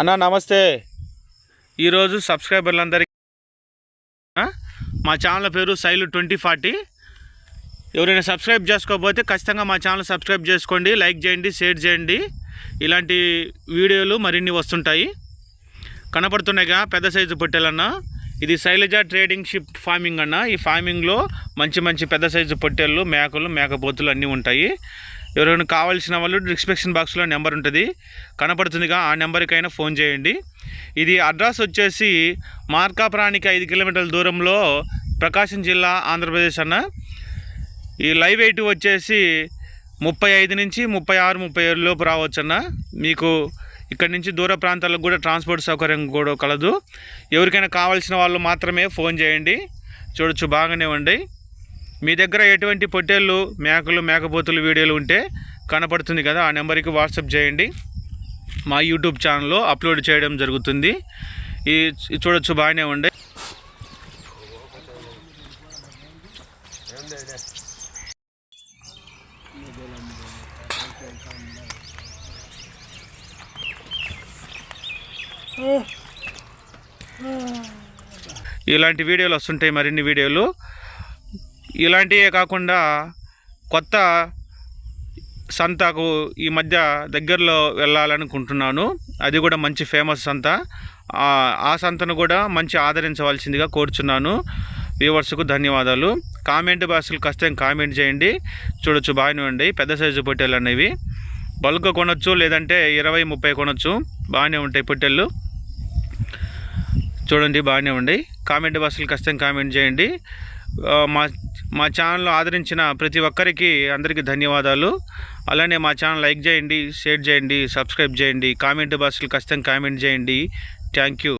అన్న నమస్తే. ఈరోజు సబ్స్క్రైబర్లందరికీ మా ఛానల్ పేరు సైలు ట్వంటీ ఫార్టీ. ఎవరైనా సబ్స్క్రైబ్ చేసుకోకపోతే ఖచ్చితంగా మా ఛానల్ సబ్స్క్రైబ్ చేసుకోండి లైక్ చేయండి షేర్ చేయండి. ఇలాంటి వీడియోలు మరిన్ని వస్తుంటాయి. కనపడుతున్నాయిగా పెద్ద సైజు పొట్టెలన్న. ఇది శైలజ ట్రేడింగ్ షిప్ ఫార్మింగ్ అన్న. ఈ ఫార్మింగ్లో మంచి మంచి పెద్ద సైజు పొట్టెళ్ళు మేకలు మేకపోతులు అన్నీ ఉంటాయి. ఎవరైనా కావాల్సిన వాళ్ళు డిస్క్రిప్షన్ బాక్స్లో నెంబర్ ఉంటుంది. కనపడుతుందిగా ఆ నెంబర్కైనా ఫోన్ చేయండి. ఇది అడ్రస్ వచ్చేసి మార్కాపురానికి ఐదు కిలోమీటర్ల దూరంలో ప్రకాశం జిల్లా ఆంధ్రప్రదేశ్ అన్న. ఈ లైవ్ ఎయిట్ వచ్చేసి ముప్పై ఐదు నుంచి ముప్పై ఆరు ముప్పై ఏడు లోపు రావచ్చన్న. మీకు ఇక్కడి నుంచి దూర ప్రాంతాలకు కూడా ట్రాన్స్పోర్ట్ సౌకర్యం కూడా కలదు. ఎవరికైనా కావాల్సిన వాళ్ళు మాత్రమే ఫోన్ చేయండి. చూడొచ్చు బాగానే ఉండి. మీ దగ్గర ఎటువంటి పొట్టేళ్ళు మేకలు మేకపోతులు వీడియోలు ఉంటే కనపడుతుంది కదా ఆ నెంబర్కి వాట్సాప్ చేయండి. మా యూట్యూబ్ ఛానల్లో అప్లోడ్ చేయడం జరుగుతుంది. ఈ చూడొచ్చు బాగానే ఉండే ఇలాంటి వీడియోలు వస్తుంటాయి మరిన్ని వీడియోలు. ఇలాంటివే కాకుండా కొత్త సంతకు ఈ మధ్య దగ్గరలో వెళ్ళాలనుకుంటున్నాను. అది కూడా మంచి ఫేమస్ సంత. ఆ సంతను కూడా మంచి ఆదరించవలసిందిగా కోరుచున్నాను. వ్యూవర్స్కు ధన్యవాదాలు. కామెంట్ బాక్స్లు కష్టం కామెంట్ చేయండి. చూడొచ్చు బాగానే ఉండి. పెద్ద సైజు పొట్టేలు అనేవి. బల్క్ కొనొచ్చు లేదంటే ఇరవై ముప్పై కొనొచ్చు. బాగానే ఉంటాయి పొట్టేళ్ళు చూడండి బాగానే ఉండి. కామెంట్ బాక్స్లు కష్టం కామెంట్ చేయండి. మా మా ఛానల్ ఆదరించిన ప్రతి ఒక్కరికి అందరికీ ధన్యవాదాలు. అలానే మా ఛానల్ లైక్ చేయండి షేర్ చేయండి సబ్స్క్రైబ్ చేయండి కామెంట్ బాక్సులు కష్టం కామెంట్ చేయండి. Thank you.